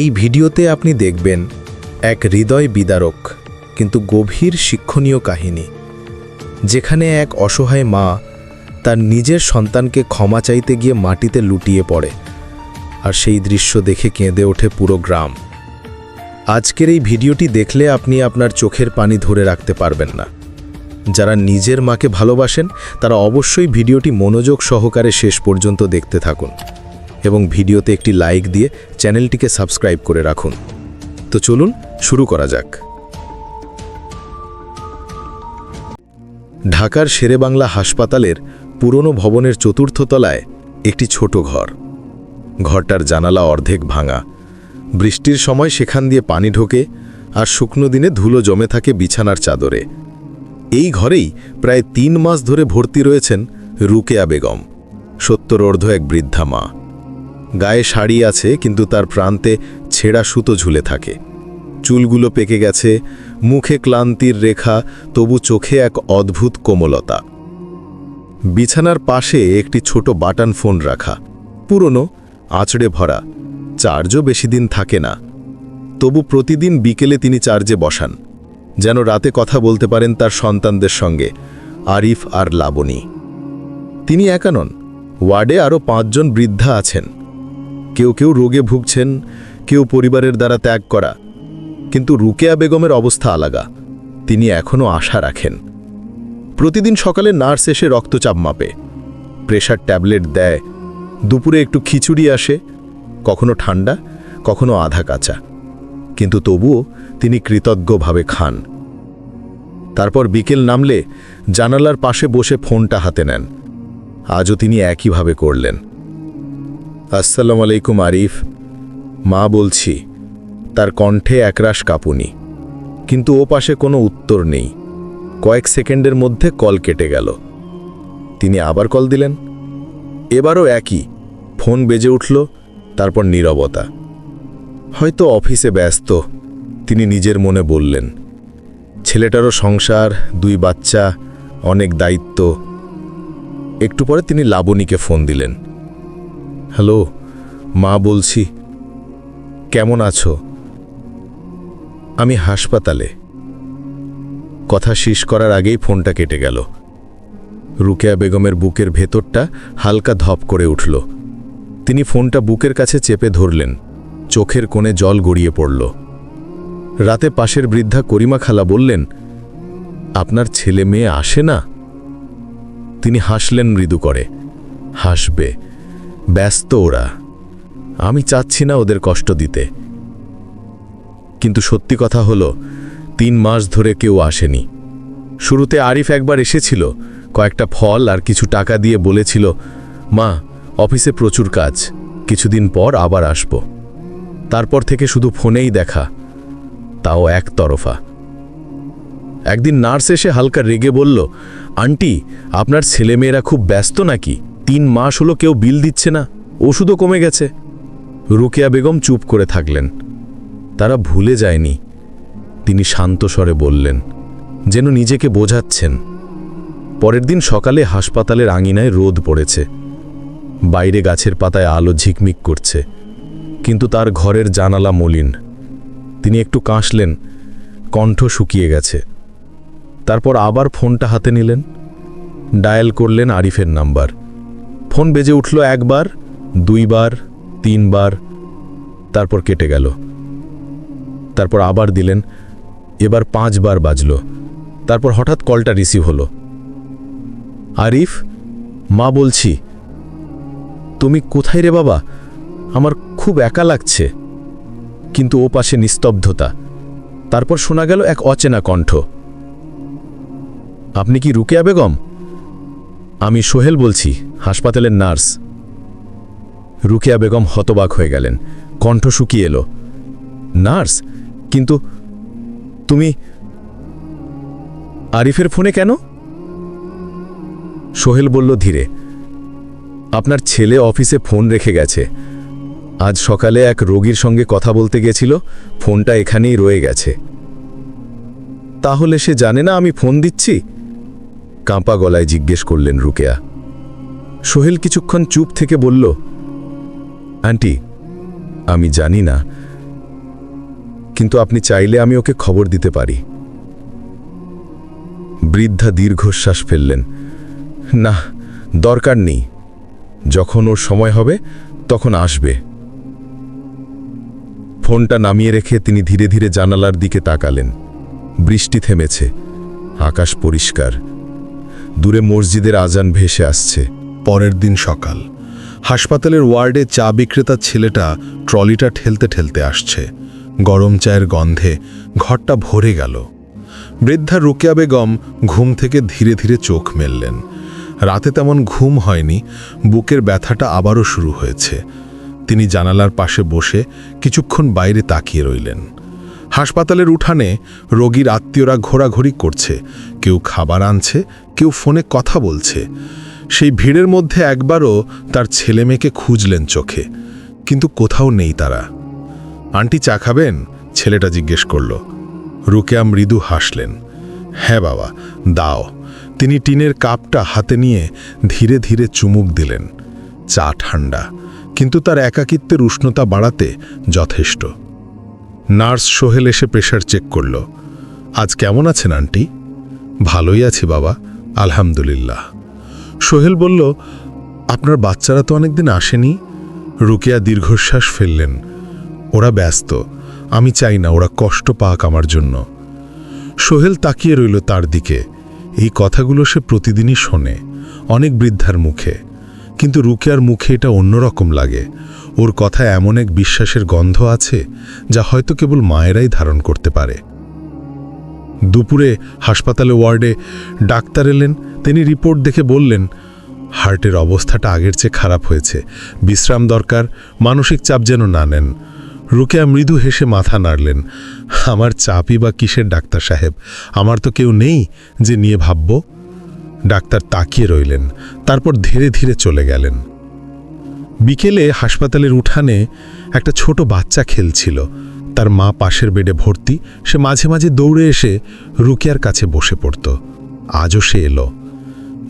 এই ভিডিওতে আপনি দেখবেন এক হৃদয় বিদারক, কিন্তু গভীর শিক্ষণীয় কাহিনী, যেখানে এক অসহায় মা তার নিজের সন্তানকে ক্ষমা চাইতে গিয়ে মাটিতে লুটিয়ে পড়ে আর সেই দৃশ্য দেখে কেঁদে ওঠে পুরো গ্রাম। আজকের এই ভিডিওটি দেখলে আপনি আপনার চোখের পানি ধরে রাখতে পারবেন না। যারা নিজের মাকে ভালোবাসেন, তারা অবশ্যই ভিডিওটি মনোযোগ সহকারে শেষ পর্যন্ত দেখতে থাকুন। এবং ভিডিওতে একটি লাইক দিয়ে চ্যানেলটিকে সাবস্ক্রাইব করে রাখুন। তো চলুন, শুরু করা যাক। ঢাকার শেরেবাংলা হাসপাতালের পুরনো ভবনের চতুর্থ তলায় একটি ছোট ঘর। ঘরটার জানালা অর্ধেক ভাঙা। বৃষ্টির সময় সেখান দিয়ে পানি ঢোকে আর শুকনো দিনে ধুলো জমে থাকে বিছানার চাদরে। এই ঘরেই প্রায় তিন মাস ধরে ভর্তি রয়েছেন রুকেয়া বেগম সত্তরর্ধ এক বৃদ্ধা মা। গায়ে শাড়ি আছে, কিন্তু তার প্রান্তে ছেঁড়া সুতো ঝুলে থাকে। চুলগুলো পেকে গেছে, মুখে ক্লান্তির রেখা, তবু চোখে এক অদ্ভুত কোমলতা। বিছানার পাশে একটি ছোট বাটান ফোন রাখা। পুরনো, আঁচড়ে ভরা, চার্জও বেশি দিন থাকে না। তবু প্রতিদিন বিকেলে তিনি চার্জে বসান, যেন রাতে কথা বলতে পারেন তার সন্তানদের সঙ্গে, আরিফ আর লাবণী। তিনি একা নন, ওয়ার্ডে আরও পাঁচজন বৃদ্ধা আছেন। কেউ কেউ রোগে ভুগছেন, কেউ পরিবারের দ্বারা ত্যাগ করা। কিন্তু রুকেয়া বেগমের অবস্থা আলাগা। তিনি এখনও আশা রাখেন। প্রতিদিন সকালে নার্স এসে রক্তচাপ মাপে। প্রেশার ট্যাবলেট দেয়। দুপুরে একটু খিচুড়ি আসে। কখনো ঠান্ডা, কখনো আধা কাঁচা। কিন্তু তবুও তিনি কৃতজ্ঞভাবে খান। তারপর বিকেল নামলে জানালার পাশে বসে ফোনটা হাতে নেন। আজও তিনি একইভাবে করলেন। আসসালামু আলাইকুম, আরিফ। মা বলছি, তার কণ্ঠে একরাশ কাঁপুনি। কিন্তু ও পাশে কোনো উত্তর নেই। কয়েক সেকেন্ডের মধ্যে কল কেটে গেল। তিনি আবার কল দিলেন। এবারও একই। ফোন বেজে উঠল, তারপর নীরবতা। হয়তো অফিসে ব্যস্ত, তিনি নিজের মনে বললেন, ছেলেটারও সংসার, দুই বাচ্চা, অনেক দায়িত্ব। একটু পরে তিনি লাবণীকে ফোন দিলেন। হ্যালো, মা বলছি, কেমন আছো? আমি হাসপাতালে। কথা শেষ করার আগেই ফোনটা কেটে গেল। রুকেয়া বেগমের বুকের ভেতরটা হালকা ধপ করে উঠল। তিনি ফোনটা বুকের কাছে চেপে ধরলেন। চোখের কোণে জল গড়িয়ে পড়ল। রাতে পাশের বৃদ্ধা করিমা খালা বললেন, আপনার ছেলে মেয়ে আসে না? তিনি হাসলেন মৃদু করে। হাসবে। ব্যস্ত ওরা। আমি চাচ্ছি না ওদের কষ্ট দিতে। কিন্তু সত্যি কথা হলো, তিন মাস ধরে কেউ আসেনি। শুরুতে আরিফ একবার এসেছিল, কয়েকটা ফল আর কিছু টাকা দিয়ে বলেছিল, মা, অফিসে প্রচুর কাজ, কিছুদিন পর আবার আসব। তারপর থেকে শুধু ফোনেই দেখা, তাও এক তরফা একদিন নার্স এসে হালকা রেগে বলল, আন্টি, আপনার ছেলেমেয়েরা খুব ব্যস্ত নাকি? তিন মাস হলো কেউ বিল দিচ্ছে না, ওষুধও কমে গেছে। রুকেয়া বেগম চুপ করে থাকলেন। তারা ভুলে যায়নি। তিনি শান্ত স্বরে বললেন, যেন নিজেকে বোঝাচ্ছেন। পরের দিন সকালে হাসপাতালের আঙিনায় রোদ পড়েছে। বাইরে গাছের পাতায় আলো ঝিকমিক করছে। কিন্তু তার ঘরের জানালা মলিন। তিনি একটু কাঁসলেন কণ্ঠ শুকিয়ে গেছে। তারপর আবার ফোনটা হাতে নিলেন। ডায়াল করলেন আরিফের নাম্বার। ফোন বেজে উঠল একবার, দুইবার, তিনবার, তারপর কেটে গেল। তারপর আবার দিলেন, এবার পাঁচবার বাজল। তারপর হঠাৎ কলটা রিসিভ হলো। আরিফ, মা বলছি, তুমি কোথায় রে বাবা? আমার খুব একা লাগছে। কিন্তু ও পাশে নিস্তব্ধতা। তারপর শোনা গেল এক অচেনা কণ্ঠ। আপনি কি রুকেয়া বেগম? আমি সোহেল বলছি, হাসপাতালের নার্স। রুকেয়া বেগম হতবাক হয়ে গেলেন, কণ্ঠ শুকিয়ে এলো। নার্স? কিন্তু তুমি আরিফের ফোনে কেন? সোহেল বলল ধীরে, আপনার ছেলে অফিসে ফোন রেখে গেছে। আজ সকালে এক রোগীর সঙ্গে কথা বলতে গেছিল, ফোনটা এখানেই রয়ে গেছে। তাহলে সে জানে না আমি ফোন দিচ্ছি? কাঁপা গলায় জিজ্ঞেস করলেন রুকেয়া। সোহেল কিছুক্ষণ চুপ থেকে বলল, আন্টি, আমি জানি না, কিন্তু আপনি চাইলে আমি ওকে খবর দিতে পারি। বৃদ্ধা দীর্ঘশ্বাস ফেললেন, না, দরকার নেই। যখন ওর সময় হবে, তখন আসবে। ফোনটা নামিয়ে রেখে তিনি ধীরে ধীরে জানালার দিকে তাকালেন। বৃষ্টি থেমেছে, আকাশ পরিষ্কার। দূরে মসজিদের আজান ভেসে আসছে। পরের দিন সকাল। হাসপাতালের ওয়ার্ডে চা বিক্রেতার ছেলেটা ট্রলিটা ঠেলতে ঠেলতে আসছে। গরম চায়ের গন্ধে ঘরটা ভরে গেল। বৃদ্ধা রুকিয়া বেগম ঘুম থেকে ধীরে ধীরে চোখ মেললেন। রাতে তেমন ঘুম হয়নি, বুকের ব্যথাটা আবারও শুরু হয়েছে। তিনি জানালার পাশে বসে কিছুক্ষণ বাইরে তাকিয়ে রইলেন। হাসপাতালের উঠানে রোগীর আত্মীয়রা ঘোরাঘুরি করছে কেউ খাবার আনছে, কেউ ফোনে কথা বলছে। সেই ভিড়ের মধ্যে একবারও তার ছেলে মেয়েকে খুঁজলেন চোখে, কিন্তু কোথাও নেই তারা। আন্টি চা খাবেন? ছেলেটা জিজ্ঞেস করল। রুকেয়া মৃদু হাসলেন। হ্যাঁ বাবা, দাও। তিনি টিনের কাপটা হাতে নিয়ে ধীরে ধীরে চুমুক দিলেন। চা ঠান্ডা, কিন্তু তার একাকিত্বের উষ্ণতা বাড়াতে যথেষ্ট। নার্স সোহেল এসে প্রেশার চেক করল। আজ কেমন আছেন, আন্টি? ভালোই আছি বাবা, আলহামদুলিল্লাহ। সোহেল বলল, আপনার বাচ্চারা তো অনেকদিন আসেনি? রুকিয়া দীর্ঘশ্বাস ফেললেন। ওরা ব্যস্ত, আমি চাই না, ওরা কষ্ট পাক আমার জন্য। সোহেল তাকিয়ে রইল তার দিকে। এই কথাগুলো সে প্রতিদিনই শোনে, অনেক বৃদ্ধার মুখে। কিন্তু রুকিয়ার মুখে এটা অন্যরকম লাগে। ওর কথায় এমন এক বিশ্বাসের গন্ধ আছে, যা হয়তো কেবল মায়েরাই ধারণ করতে পারে। দুপুরে হাসপাতালে ওয়ার্ডে ডাক্তার এলেন। তিনি রিপোর্ট দেখে বললেন, হার্টের অবস্থাটা আগের চেয়ে খারাপ হয়েছে। বিশ্রাম দরকার, মানসিক চাপ যেন না নেন। রুকেয়া মৃদু হেসে মাথা নাড়লেন, আমার চাপই বা কিসের ডাক্তার সাহেব? আমার তো কেউ নেই যে নিয়ে ভাবব? ডাক্তার তাকিয়ে রইলেন, তারপর ধীরে ধীরে চলে গেলেন। বিকেলে হাসপাতালের উঠানে একটা ছোট বাচ্চা খেলছিল। তার মা পাশের বেডে ভর্তি, সে মাঝে মাঝে দৌড়ে এসে রুকিয়ার কাছে বসে পড়ত। আজও সে এলো।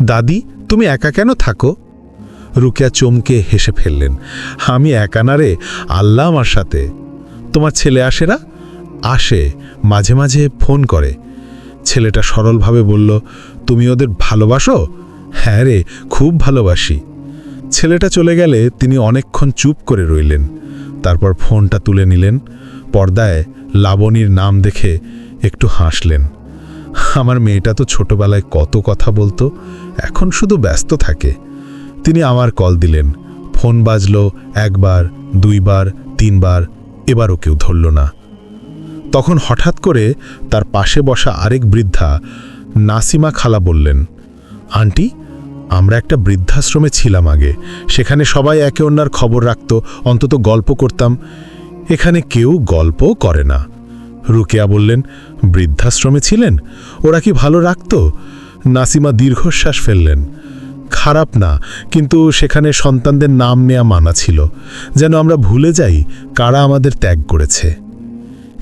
দাদি, তুমি একা কেন থাকো? রুকিয়া চমকে হেসে ফেললেন। আমি একা না রে, আল্লাহ আমার সাথে। তোমার ছেলে আসে না? আসে, মাঝে মাঝে ফোন করে। ছেলেটা সরলভাবে বলল, তুমি ওদের ভালোবাসো? হ্যাঁ রে, খুব ভালোবাসি। ছেলেটা চলে গেলে তিনি অনেকক্ষণ চুপ করে রইলেন। তারপর ফোনটা তুলে নিলেন। পর্দায় লাবণীর নাম দেখে একটু হাসলেন। আমার মেয়েটা তো ছোটবেলায় কত কথা বলতো, এখন শুধু ব্যস্ত থাকে। তিনি আমার কল দিলেন, ফোন বাজলো একবার, দুইবার, তিনবার, এবারও কেউ ধরল না। তখন হঠাৎ করে তার পাশে বসা আরেক বৃদ্ধা নাসিমা খালা বললেন, আন্টি, আমরা একটা বৃদ্ধাশ্রমে ছিলাম আগে। সেখানে সবাই একে অন্যার খবর রাখত, অন্তত গল্প করতাম। এখানে কেউ গল্পও করে না। রুকেয়া বললেন, বৃদ্ধাশ্রমে ছিলেন? ওরা কি ভালো রাখত? নাসিমা দীর্ঘশ্বাস ফেললেন। খারাপ না, কিন্তু সেখানে সন্তানদের নাম নেয়া মানা ছিল। যেন আমরা ভুলে যাই কারা আমাদের ত্যাগ করেছে।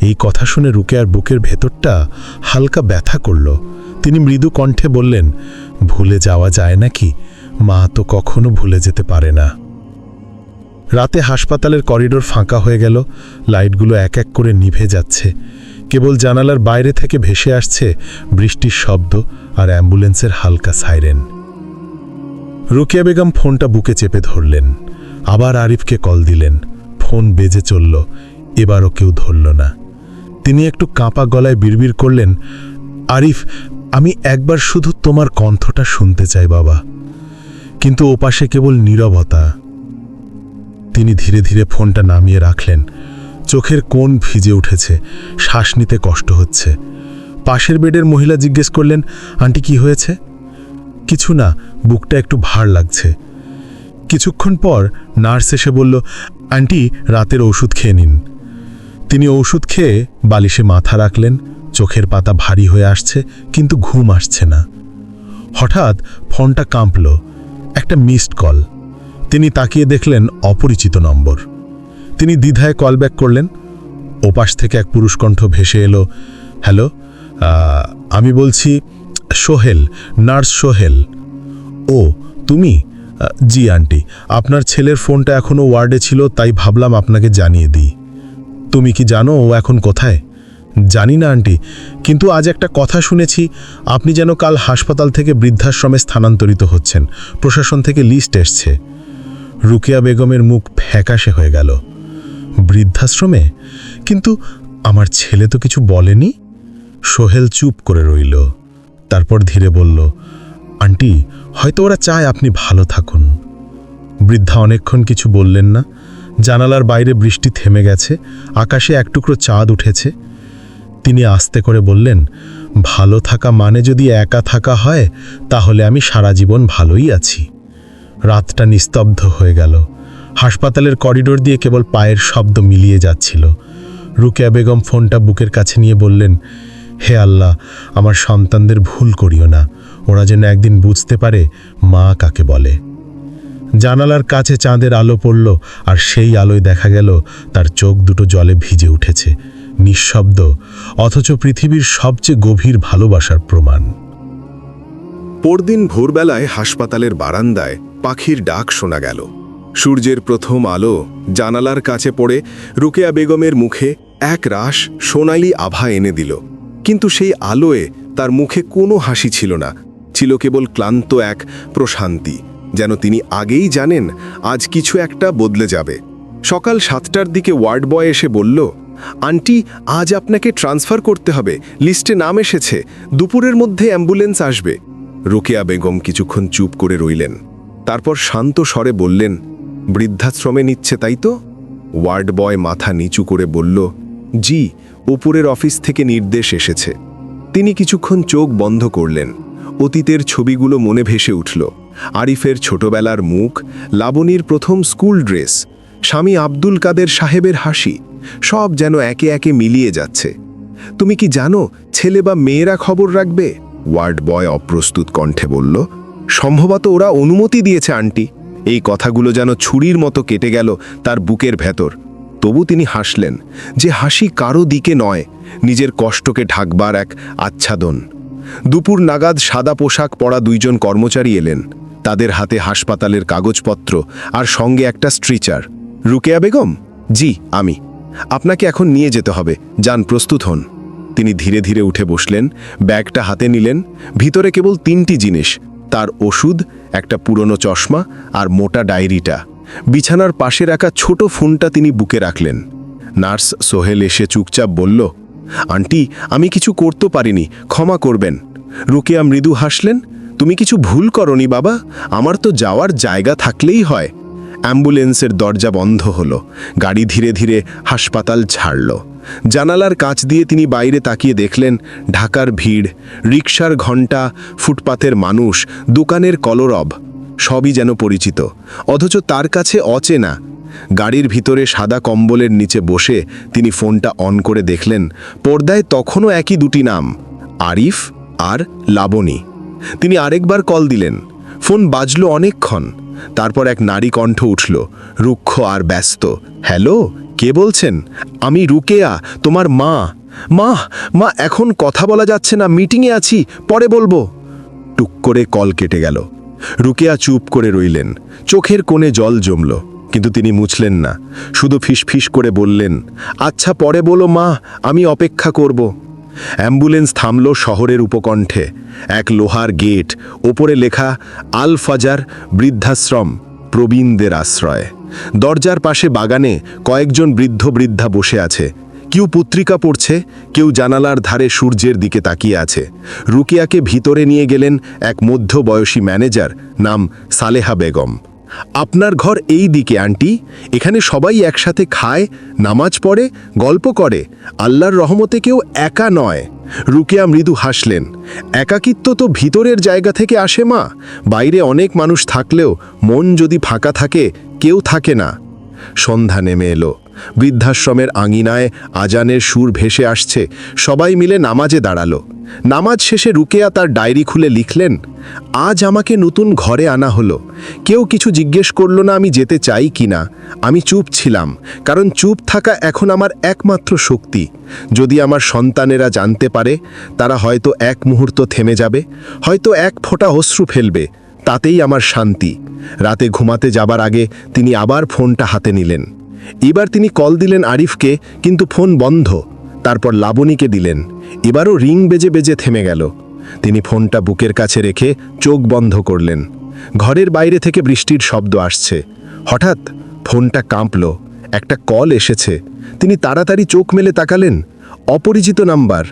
এই কথা শুনে রুকেয়ার বুকের ভেতরটা হালকা ব্যথা করল। তিনি মৃদু কণ্ঠে বললেন, ভুলে যাওয়া যায় নাকি? মা তো কখনো ভুলে যেতে পারে না। রাতে হাসপাতালের করিডোর ফাঁকা হয়ে গেল, লাইটগুলো এক এক করে নিভে যাচ্ছে। কেবল জানালার বাইরে থেকে ভেসে আসছে বৃষ্টির শব্দ আর অ্যাম্বুলেন্সের হালকা সাইরেন। রুকিয়া বেগম ফোনটা বুকে চেপে ধরলেন। আবার আরিফকে কল দিলেন। ফোন বেজে চলল, এবারও কেউ ধরল না। তিনি একটু কাঁপা গলায় বিড়বিড় করলেন, আরিফ, আমি একবার শুধু তোমার কণ্ঠটা শুনতে চাই বাবা। কিন্তু ওপাশে কেবল নীরবতা তিনি ধীরে ধীরে ফোনটা নামিয়ে রাখলেন। চোখের কোণ ভিজে উঠেছে। শ্বাস নিতে কষ্ট হচ্ছে। পাশের বেডের মহিলা জিজ্ঞেস করলেন, আন্টি, কি হয়েছে? কিছু না, বুকটা একটু ভার লাগছে। কিছুক্ষণ পর নার্স এসে বলল, আন্টি, রাতের ওষুধ খেয়ে নিন। তিনি ওষুধ খেয়ে বালিশে মাথা রাখলেন। চোখের পাতা ভারী হয়ে আসছে, কিন্তু ঘুম আসছে না। হঠাৎ ফোনটা কাঁপল। একটা মিসড কল। তিনি তাকিয়ে দেখলেন অপরিচিত নম্বর। তিনি দ্বিধায় কল ব্যাক করলেন। ওপাশ থেকে এক পুরুষ কণ্ঠ ভেসে এলো, হ্যালো আমি বলছি, সোহেল, নার্স সোহেল। ও, তুমি? জি আন্টি, আপনার ছেলের ফোনটা এখনও ওয়ার্ডে ছিল, তাই ভাবলাম আপনাকে জানিয়ে দিই। তুমি কি জানো ও এখন কোথায়? জানি না আন্টি, কিন্তু আজ একটা কথা শুনেছি, আপনি যেন কাল হাসপাতাল থেকে বৃদ্ধাশ্রমে স্থানান্তরিত হচ্ছেন। প্রশাসন থেকে লিস্ট এসছে। রুকিয়া বেগমের মুখ ফ্যাকাশে হয়ে গেল। বৃদ্ধাশ্রমে? কিন্তু আমার ছেলে তো কিছু বলেনি? সোহেল চুপ করে রইল। তারপর ধীরে বলল, আন্টি, হয়তো ওরা চায় আপনি ভালো থাকুন। বৃদ্ধা অনেকক্ষণ কিছু বললেন না। জানালার বাইরে বৃষ্টি থেমে গেছে, আকাশে এক টুকরো চাঁদ উঠেছে। তিনি আস্তে করে বললেন, ভালো থাকা মানে যদি একা থাকা হয়, তাহলে আমি সারা জীবন ভালোই আছি। রাতটা নিস্তব্ধ হয়ে গেল। হাসপাতালের করিডোর দিয়ে কেবল পায়ের শব্দ মিলিয়ে যাচ্ছিল। রুকেয়া বেগম ফোনটা বুকের কাছে নিয়ে বললেন, হে আল্লাহ, আমার সন্তানদের ভুল করিও না। ওরা যেন একদিন বুঝতে পারে মা কাকে বলে। জানালার কাছে চাঁদের আলো পড়ল আর সেই আলোয় দেখা গেল তার চোখ দুটো জলে ভিজে উঠেছে, নিঃশব্দ, অথচ পৃথিবীর সবচেয়ে গভীর ভালোবাসার প্রমাণ। পরদিন ভোরবেলায় হাসপাতালের বারান্দায় পাখির ডাক শোনা গেল। সূর্যের প্রথম আলো জানালার কাছে পড়ে রুকেয়া বেগমের মুখে এক রাশ সোনালি আভা এনে দিল। কিন্তু সেই আলোয় তার মুখে কোনো হাসি ছিল না। ছিল কেবল ক্লান্ত এক প্রশান্তি। যেন তিনি আগেই জানেন আজ কিছু একটা বদলে যাবে। সকাল সাতটার দিকে ওয়ার্ড বয় এসে বলল, আন্টি, আজ আপনাকে ট্রান্সফার করতে হবে। লিস্টে নাম এসেছে। দুপুরের মধ্যে অ্যাম্বুলেন্স আসবে। রোকেয়া বেগম কিছুক্ষণ চুপ করে রইলেন। তারপর শান্ত স্বরে বললেন, বৃদ্ধাশ্রমে নিচ্ছে তাই তো? ওয়ার্ড বয় মাথা নিচু করে বলল, জি, ওপরের অফিস থেকে নির্দেশ এসেছে। তিনি কিছুক্ষণ চোখ বন্ধ করলেন। অতীতের ছবিগুলো মনে ভেসে উঠল। আরিফের ছোটবেলার মুখ, লাবণীর প্রথম স্কুল ড্রেস, স্বামী আব্দুল কাদের সাহেবের হাসি, সব যেন একে একে মিলিয়ে যাচ্ছে। তুমি কি জানো, ছেলে বা মেয়েরা খবর রাখবে? ওয়ার্ড বয় অপ্রস্তুত কণ্ঠে বলল সম্ভবত ওরা অনুমতি দিয়েছে, আন্টি। এই কথাগুলো যেন ছুরির মতো কেটে গেল তার বুকের ভেতর। তবু তিনি হাসলেন, যে হাসি কারও দিকে নয়, নিজের কষ্টকে ঢাকবার এক আচ্ছাদন। দুপুর নাগাদ সাদা পোশাক পরা দুইজন কর্মচারী এলেন। তাদের হাতে হাসপাতালের কাগজপত্র আর সঙ্গে একটা স্ট্রিচার। রুকেয়া বেগম? জি, আমি। আপনাকে এখন নিয়ে যেতে হবে। যান, প্রস্তুত হন। তিনি ধীরে ধীরে উঠে বসলেন, ব্যাগটা হাতে নিলেন, ভিতরে কেবল তিনটি জিনিস। তার ওষুধ, একটা পুরনো চশমা আর মোটা ডায়েরিটা। বিছানার পাশে রাখা ছোট ফোনটা তিনি বুকে রাখলেন। নার্স সোহেল এসে চুপচাপ বলল, আন্টি, আমি কিছু করতে পারিনি, ক্ষমা করবেন। রুকেয়া মৃদু হাসলেন, তুমি কিছু ভুল করনি বাবা, আমার তো যাওয়ার জায়গা থাকলেই হয়। অ্যাম্বুলেন্সের দরজা বন্ধ হলো, গাড়ি ধীরে ধীরে হাসপাতাল ছাড়ল। জানালার কাঁচ দিয়ে তিনি বাইরে তাকিয়ে দেখলেন ঢাকার ভিড়, রিকশার ঘণ্টা ফুটপাথের মানুষ, দোকানের কলরব, সবই যেন পরিচিত। অথচ তার কাছে অচেনা। গাড়ির ভিতরে সাদা কম্বলের নিচে বসে তিনি ফোনটা অন করে দেখলেন, পর্দায় তখনও একই দুটি নাম, আরিফ আর লাবণী। তিনি আরেকবার কল দিলেন। ফোন বাজলো অনেকক্ষণ। তারপর এক নারী কণ্ঠ উঠল, রুক্ষ আর ব্যস্ত, হ্যালো? কে বলছেন? আমি রুকেয়া, তোমার মা। মা মা, এখন কথা বলা যাচ্ছে না, মিটিংয়ে আছি, পরে বলব। টুক করে কল কেটে গেল। রুকেয়া চুপ করে রইলেন। চোখের কোণে জল জমল, কিন্তু তিনি মুছলেন না। শুধু ফিসফিস করে বললেন আচ্ছা পরে বলো মা, আমি অপেক্ষা করব। অ্যাম্বুলেন্স থামল শহরের উপকণ্ঠে। এক লোহার গেট, ওপরে লেখা আল ফাজার বৃদ্ধাশ্রম, প্রবীণদের আশ্রয়। দরজার পাশে বাগানে কয়েকজন বৃদ্ধ বৃদ্ধা বসে আছে। কেউ পত্রিকা পড়ছে, কেউ জানালার ধারে সূর্যের দিকে তাকিয়ে আছে। রুকিয়াকে ভিতরে নিয়ে গেলেন এক মধ্যবয়সী ম্যানেজার নাম সালেহা বেগম। আপনার ঘর এই দিকে, আন্টি। এখানে সবাই একসাথে খায়, নামাজ পড়ে, গল্প করে। আল্লাহর রহমতে কেউ একা নয়। রুকিয়া মৃদু হাসলেন। একাকিত্ব তো ভিতরের জায়গা থেকে আসে, মা। বাইরে অনেক মানুষ থাকলেও মন যদি ফাঁকা থাকে, কেউ থাকে না। সন্ধ্যা নেমে এলো। বৃদ্ধাশ্রমের আঙিনায় আজানের সুর ভেসে আসছে। সবাই মিলে নামাজে দাঁড়াল। নামাজ শেষে রুকেয়া তার ডায়েরি খুলে লিখলেন, আজ আমাকে নতুন ঘরে আনা হলো। কেউ কিছু জিজ্ঞেস করল না আমি যেতে চাই কি না। আমি চুপ ছিলাম, কারণ চুপ থাকা এখন আমার একমাত্র শক্তি। যদি আমার সন্তানেরা জানতে পারে, তারা হয়তো এক মুহূর্ত থেমে যাবে, হয়তো এক ফোঁটা অশ্রু ফেলবে, তাতেই আমার শান্তি। রাতে ঘুমাতে যাবার আগে তিনি আবার ফোনটা হাতে নিলেন। এবার তিনি কল দিলেন আরিফকে, কিন্তু ফোন বন্ধ। তারপর লাবণীকে দিলেন। এবারও রিং বেজে বেজে থেমে গেল। তিনি ফোনটা বুকের কাছে রেখে চোখ বন্ধ করলেন। ঘরের বাইরে থেকে বৃষ্টির শব্দ আসছে। হঠাৎ ফোনটা কাঁপল। একটা কল এসেছে। তিনি তাড়াতাড়ি চোখ মেলে তাকালেন। অপরিচিত নাম্বার।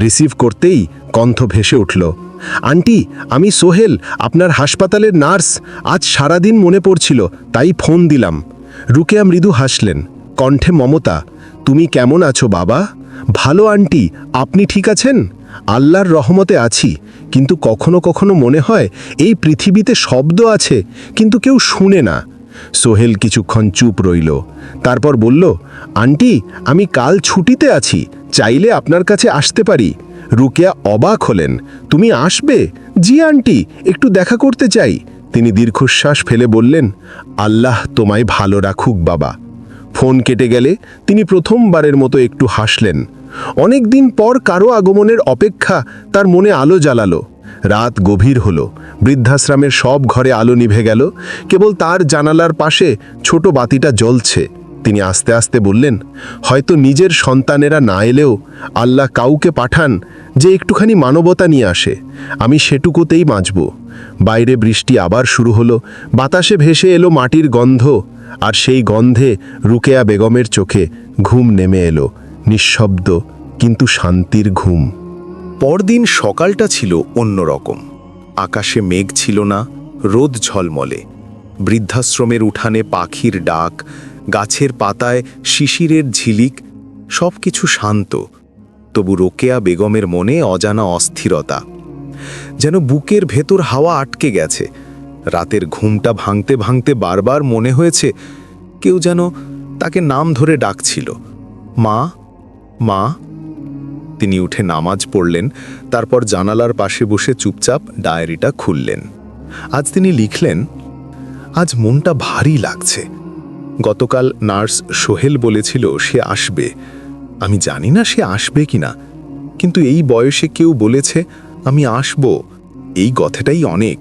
রিসিভ করতেই কণ্ঠ ভেসে উঠল। আন্টি, আমি সোহেল, আপনার হাসপাতালের নার্স। আজ সারাদিন মনে পড়ছিল, তাই ফোন দিলাম। রুকেয়া মৃদু হাসলেন, কণ্ঠে মমতা, তুমি কেমন আছো বাবা? ভালো আন্টি, আপনি ঠিক আছেন? আল্লাহর রহমতে আছি, কিন্তু কখনো কখনো মনে হয় এই পৃথিবীতে শব্দ আছে, কিন্তু কেউ শুনে না। সোহেল কিছুক্ষণ চুপ রইল, তারপর বলল, আন্টি, আমি কাল ছুটিতে আছি, চাইলে আপনার কাছে আসতে পারি। রুকেয়া অবাক হলেন, তুমি আসবে? জি আন্টি, একটু দেখা করতে চাই। তিনি দীর্ঘশ্বাস ফেলে বললেন, আল্লাহ তোমায় ভালো রাখুক, বাবা। ফোন কেটে গেলে তিনি প্রথমবারের মতো একটু হাসলেন। অনেক দিন পর কারও আগমনের অপেক্ষা তার মনে আলো জ্বালালো। রাত গভীর হল, বৃদ্ধাশ্রমের সব ঘরে আলো নিভে গেল, কেবল তার জানালার পাশে ছোট বাতিটা জ্বলছে। তিনি আস্তে আস্তে বললেন, হয়তো নিজের সন্তানেরা না এলেও আল্লাহ কাউকে পাঠান যে একটুখানি মানবতা নিয়ে আসে। আমি সেটুকুতেই বাঁচব বাইরে বৃষ্টি আবার শুরু হলো, বাতাসে ভেসে এলো মাটির গন্ধ, আর সেই গন্ধে রুকেয়া বেগমের চোখে ঘুম নেমে এলো, নিঃশব্দ কিন্তু শান্তির ঘুম। পরদিন সকালটা ছিল অন্যরকম। আকাশে মেঘ ছিল না, রোদ ঝলমলে। বৃদ্ধাশ্রমের উঠানে পাখির ডাক গাছের পাতায় শিশিরের ঝিলিক সব কিছু শান্ত। তবু রোকেয়া বেগমের মনে অজানা অস্থিরতা। যেন বুকের ভেতর হাওয়া আটকে গেছে। রাতের ঘুমটা ভাঙতে ভাঙতে বারবার মনে হয়েছে, কেউ যেন তাকে নাম ধরে ডাকছিল। মা মা। তিনি উঠে নামাজ পড়লেন, তারপর জানালার পাশে বসে চুপচাপ ডায়েরিটা খুললেন। আজ তিনি লিখলেন, আজ মনটা ভারী লাগছে। গতকাল নার্স সোহেল বলেছিল সে আসবে। আমি জানি না সে আসবে কিনা, কিন্তু এই বয়সে কেউ বলেছে আমি আসব। এই কথাটাই অনেক।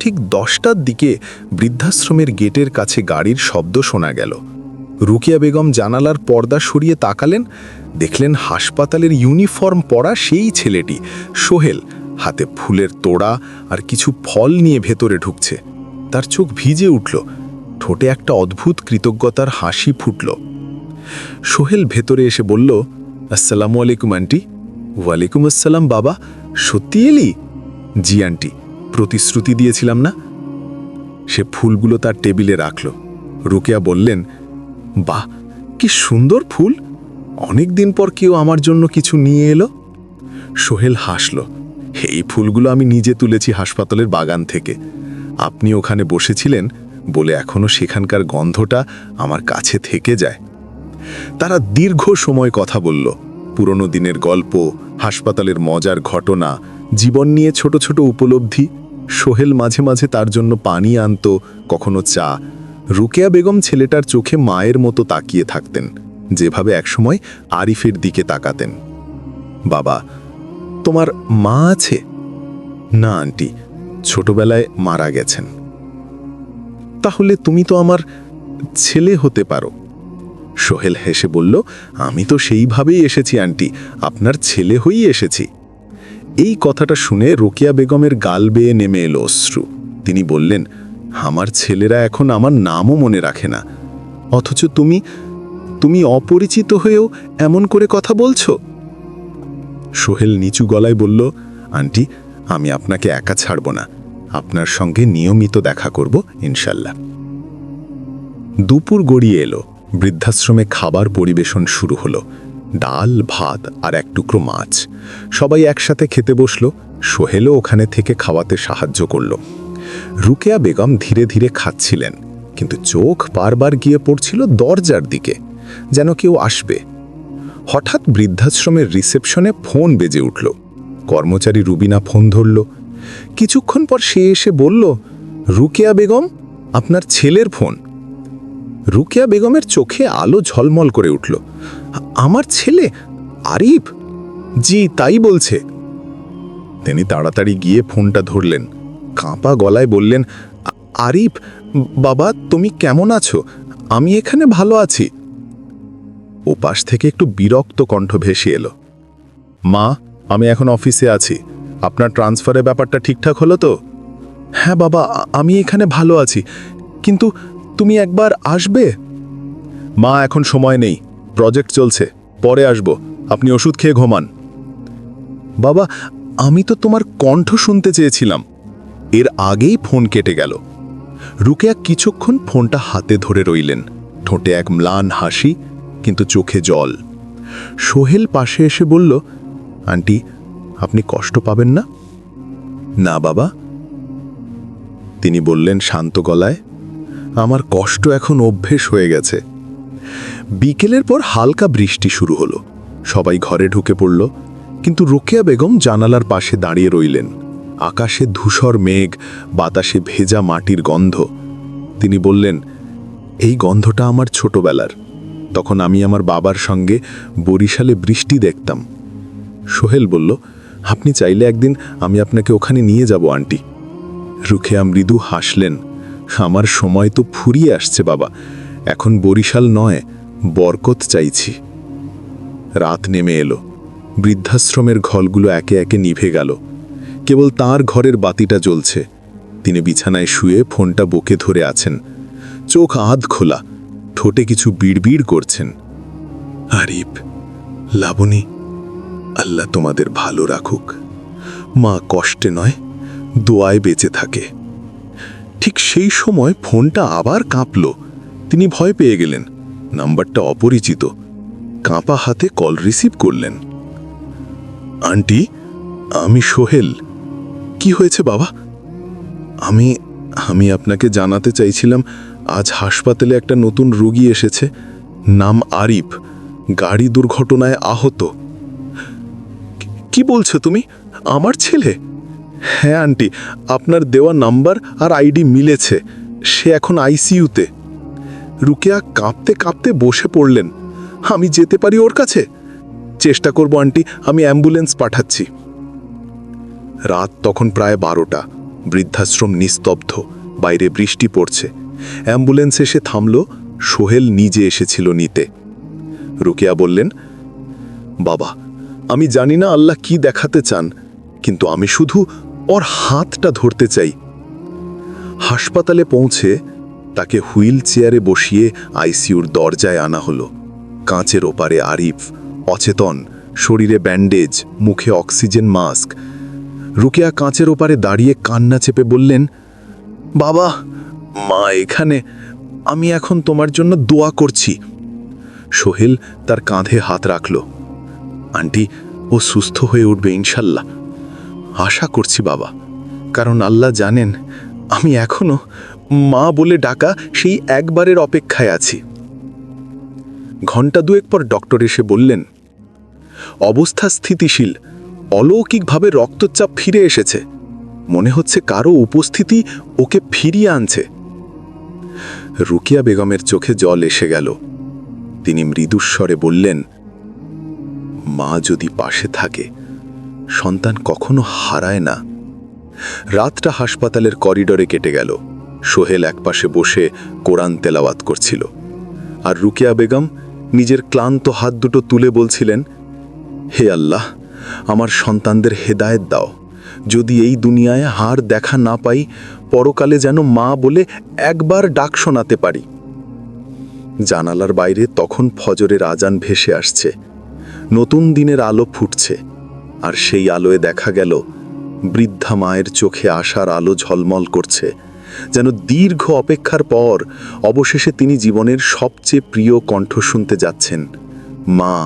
ঠিক দশটার দিকে বৃদ্ধাশ্রমের গেটের কাছে গাড়ির শব্দ শোনা গেল। রুকিয়া বেগম জানালার পর্দা সরিয়ে তাকালেন, দেখলেন হাসপাতালের ইউনিফর্ম পরা সেই ছেলেটি। সোহেল, হাতে ফুলের তোড়া আর কিছু ফল নিয়ে ভেতরে ঢুকছে। তার চোখ ভিজে উঠল। ঠোঁটে একটা অদ্ভুত কৃতজ্ঞতার হাসি ফুটল। সোহেল ভেতরে এসে বলল, আসসালামু আলাইকুম, আন্টি। ওয়ালাইকুম আসসালাম, বাবা। সত্যি এলি? জি, আন্টি। প্রতিশ্রুতি দিয়েছিলাম না? সে ফুলগুলো তার টেবিলে রাখল। রুকেয়া বললেন, বাহ, কি সুন্দর ফুল। অনেক দিন পর কেউ আমার জন্য কিছু নিয়ে এলো? সোহেল হাসল, এই ফুলগুলো আমি নিজে তুলেছি হাসপাতালের বাগান থেকে। আপনি ওখানে বসেছিলেন বলে এখনও সেখানকার গন্ধটা আমার কাছে থেকে যায়। তারা দীর্ঘ সময় কথা বলল। পুরনো দিনের গল্প, হাসপাতালের মজার ঘটনা, জীবন নিয়ে ছোট ছোট উপলব্ধি, সোহেল মাঝে মাঝে তার জন্য পানি আনত, কখনো চা। রুকেয়া বেগম ছেলেটার চোখে মায়ের মতো তাকিয়ে থাকতেন, যেভাবে একসময় আরিফের দিকে তাকাতেন। বাবা, তোমার মা আছে? না, আন্টি। ছোটবেলায় মারা গেছেন। তাহলে তুমি তো আমার ছেলে হতে পারো। সোহেল হেসে বলল, আমি তো সেইভাবেই এসেছি, আন্টি। আপনার ছেলে হয়েই এসেছি। এই কথাটা শুনে রোকিয়া বেগমের গাল বেয়ে নেমে এলো অশ্রু। তিনি বললেন, আমার ছেলেরা এখন আমার নামও মনে রাখে না। অথচ তুমি তুমি অপরিচিত হয়েও এমন করে কথা বলছো? সোহেল নিচু গলায় বলল, আন্টি, আমি আপনাকে একা ছাড়ব না। আপনার সঙ্গে নিয়মিত দেখা করব, ইনশাল্লাহ। দুপুর গড়িয়ে এলো। বৃদ্ধাশ্রমে খাবার পরিবেশন শুরু হলো। ডাল, ভাত আর এক টুকরো মাছ। সবাই একসাথে খেতে বসল। সোহেলও ওখানে থেকে খাওয়াতে সাহায্য করল। রুকেয়া বেগম ধীরে ধীরে খাচ্ছিলেন, কিন্তু চোখ বারবার গিয়ে পড়ছিল দরজার দিকে, যেন কেউ আসবে। হঠাৎ বৃদ্ধাশ্রমের রিসেপশনে ফোন বেজে উঠল। কর্মচারী রুবিনা ফোন ধরল। কিছুক্ষণ পর সে এসে বলল, রুকেয়া বেগম, আপনার ছেলের ফোন। রুকেয়া বেগমের চোখে আলো ঝলমল করে উঠল। আমার ছেলে? আরিফ? জি, তাই বলছে। তিনি তাড়াতাড়ি গিয়ে ফোনটা ধরলেন। কাঁপা গলায় বললেন, আরিফ, বাবা, তুমি কেমন আছো? আমি এখানে ভালো আছি। ও পাশ থেকে একটু বিরক্ত কণ্ঠ ভেসে এলো, মা, আমি এখন অফিসে আছি। আপনার ট্রান্সফারের ব্যাপারটা ঠিকঠাক হলো তো? হ্যাঁ বাবা আমি এখানে ভালো আছি। কিন্তু তুমি একবার আসবে? মা, এখন সময় নেই। প্রজেক্ট চলছে। পরে আসব। আপনি ওষুধ খেয়ে ঘুমান। বাবা, আমি তো তোমার কণ্ঠ শুনতে চেয়েছিলাম। এর আগেই ফোন কেটে গেল। রুকেয়া কিছুক্ষণ ফোনটা হাতে ধরে রইলেন। ঠোঁটে এক ম্লান হাসি, কিন্তু চোখে জল। সোহেল পাশে এসে বলল, আন্টি আপনি কষ্ট পাবেন না? না, বাবা। তিনি বললেন শান্ত গলায়, আমার কষ্ট এখন অভ্যেস হয়ে গেছে। বিকেলের পর হালকা বৃষ্টি শুরু হলো। সবাই ঘরে ঢুকে পড়ল, কিন্তু রোকেয়া বেগম জানালার পাশে দাঁড়িয়ে রইলেন। আকাশে ধূসর মেঘ, বাতাসে ভেজা মাটির গন্ধ। তিনি বললেন, এই গন্ধটা আমার ছোটবেলার। তখন আমি আমার বাবার সঙ্গে বরিশালে বৃষ্টি দেখতাম। সোহেল বলল আপনি চাইলে একদিন আমি আপনাকে ওখানে নিয়ে যাব, আন্টি। রুখেয়া মৃদু হাসলেন। আমার সময় তো ফুরিয়ে আসছে, বাবা। এখন বরিশাল নয়, বরকত চাইছি। রাত নেমে এলো। বৃদ্ধাশ্রমের ঘলগুলো একে একে নিভে গেল। কেবল তার ঘরের বাতিটা জ্বলছে। তিনি বিছানায় শুয়ে ফোনটা বুকে ধরে আছেন। চোখ আধ খোলা। ঠোঁটে কিছু বিড়বিড় করছেন। আরিফ, লাবণী আল্লাহ তোমাদের ভালো রাখুক। মা কষ্টে নয়, দোয়ায় বেঁচে থাকে। ঠিক সেই সময় ফোনটা আবার কাঁপল। তিনি ভয় পেয়ে গেলেন। নাম্বারটা অপরিচিত। কাঁপা হাতে কল রিসিভ করলেন। আন্টি, আমি সোহেল। কি হয়েছে বাবা? আমি আমি আপনাকে জানাতে চাইছিলাম, আজ হাসপাতালে একটা নতুন রোগী এসেছে। নাম আরিফ। গাড়ি দুর্ঘটনায় আহত। কি- বলছো তুমি? আমার ছেলে? হ্যাঁ আন্টি, আপনার দেওয়া নাম্বার আর আইডি মিলেছে। সে এখন আইসিইউতে। রুকেয়া কাঁপতে কাঁপতে বসে পড়লেন। আমি যেতে পারি ওর কাছে? চেষ্টা করব, আন্টি, আমি অ্যাম্বুলেন্স পাঠাচ্ছি। রাত তখন প্রায় বারোটা। বৃদ্ধাশ্রম নিস্তব্ধ। বাইরে বৃষ্টি পড়ছে। অ্যাম্বুলেন্স এসে থামল। সোহেল নিজে এসেছিল নিতে। রুকিয়া বললেন, বাবা আমি জানি না আল্লাহ কি দেখাতে চান, কিন্তু আমি শুধু ওর হাতটা ধরতে চাই। হাসপাতালে পৌঁছে তাকে হুইল চেয়ারে বসিয়ে আইসিউর দরজায় আনা হলো। কাঁচের ওপারে আরিফ, অচেতন, শরীরে ব্যান্ডেজ, মুখে অক্সিজেন মাস্ক। রুকেয়া কাঁচের ওপারে দাঁড়িয়ে কান্না চেপে বললেন, বাবা, মা এখানে, আমি এখন তোমার জন্য দোয়া করছি। সোহেল তার কাঁধে হাত রাখল। আন্টি, ও সুস্থ হয়ে উঠবে ইনশাল্লাহ। আশা করছি বাবা, কারণ আল্লাহ জানেন আমি এখনও মা বলে ডাকা সেই একবারের অপেক্ষায় আছি। ঘণ্টা দুয়েক পর ডক্টর এসে বললেন, অবস্থা স্থিতিশীল, অলৌকিকভাবে রক্তচাপ ফিরে এসেছে। মনে হচ্ছে কারও উপস্থিতি ওকে ফিরিয়ে আনছে। রুকিয়া বেগমের চোখে জল এসে গেল। তিনি মৃদুস্বরে বললেন মা যদি পাশে থাকে, সন্তান কখনো হারায় না। রাতটা হাসপাতালের করিডরে কেটে গেল। সোহেল একপাশে বসে কোরআন তেলাওয়াত করছিল। আর রুকিয়া বেগম নিজের ক্লান্ত হাত দুটো তুলে বলছিলেন, হে আল্লাহ, আমার সন্তানদের হেদায়েত দাও। যদি এই দুনিয়ায় হার দেখা না পাই, পরকালে যেন মা বলে একবার ডাক শোনাতে পারি। জানালার বাইরে তখন ফজরের আজান ভেসে আসছে। নতুন দিনের আলো ফুটছে, আর সেই আলোয় দেখা গেল বৃদ্ধা মায়ের চোখে আসার আলো ঝলমল করছে, যেন দীর্ঘ অপেক্ষার পর অবশেষে তিনি জীবনের সবচেয়ে প্রিয় কণ্ঠ শুনতে যাচ্ছেন, মা।